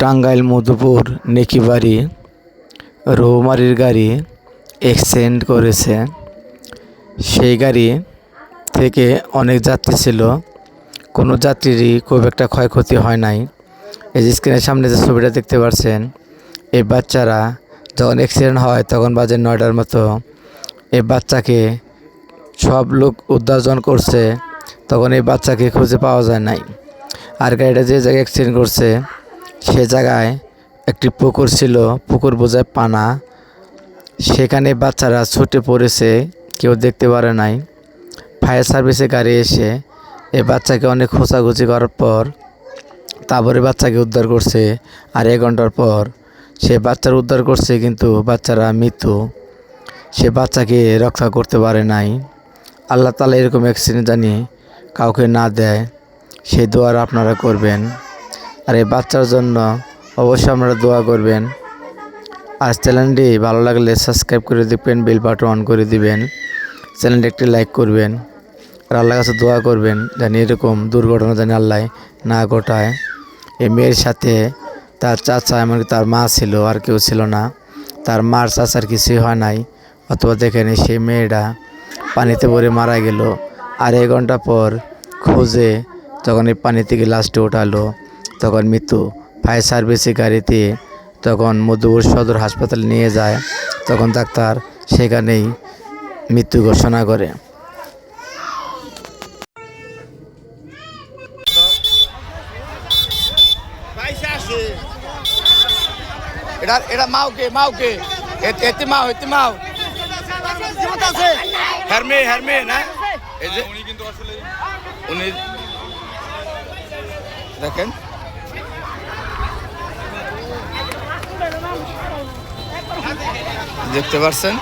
টাঙ্গাইল, মধুপুর, নেকিবাড়ি, রৌমারির গাড়ি অ্যাক্সিডেন্ট করেছে। সেই গাড়ি থেকে অনেক যাত্রী ছিল। কোনো যাত্রীরই খুব একটা ক্ষয়ক্ষতি হয় নাই। এই যে স্ক্রিনের সামনে যে ছবিটা দেখতে পাচ্ছেন এই বাচ্চারা যখন অ্যাক্সিডেন্ট হয় তখন বাজে নয়টার মতো, এই বাচ্চাকে সব লোক উদ্ধারজন করছে, তখন এই বাচ্চাকে খুঁজে পাওয়া যায় নাই। আর গাড়িটা যে জায়গায় অ্যাক্সিডেন্ট করছে সে জায়গায় একটি পুকুর ছিল, পুকুর বোঝায় পানা। সেখানে বাচ্চারা ছুটে পড়েছে, কেউ দেখতে পারে নাই। ফায়ার সার্ভিসে গাড়ি এসে এই বাচ্চাকে অনেক খোঁচাখুচি করার পর তারপরে বাচ্চাকে উদ্ধার করছে আর এক ঘণ্টার পর সে বাচ্চার উদ্ধার করছে কিন্তু বাচ্চারা মৃত্যু। সে বাচ্চাকে রক্ষা করতে পারে নাই। আল্লাহ তালা এরকম অ্যাক্সিডেন্ট জানি কাউকে না দেয়। সে দোয়ার আপনারা করবেন। আর এই বাচ্চার জন্য অবশ্যই আপনারা দোয়া করবেন। আর চ্যানেলটি ভালো লাগলে সাবস্ক্রাইব করে দিবেন, বেল বাটন অন করে দিবেন। চ্যানেলটি একটি লাইক করবেন। আর আল্লাহর কাছে দোয়া করবেন জানি এরকম দুর্ঘটনা জানি আল্লাহ না ঘটায়। এই মেয়ের সাথে তার চাচা এমনকি তার মা ছিল, আর কেউ ছিল না। তার মার চাচার কিছুই হয় নাই। অথবা দেখেনি সেই মেয়েটা পানিতে পড়ে মারা গেল। আর এক ঘণ্টা পর খুঁজে যখন এই পানি থেকে লাস্টে ওঠালো তখন মৃত্যু। ফায়ার সার্ভিসের গাড়িতে তখন মধ্যপুর সদর হাসপাতালে নিয়ে যায়। তখন ডাক্তার সেখানেই মৃত্যু ঘোষণা করে। এটা এটা মাওকে মাওকে এতে এতে মাও এতে মাও। হারমে হারমে না? এই যে উনি কিন্তু আসলে উনি দেখেন। দেখতে পাচ্ছেন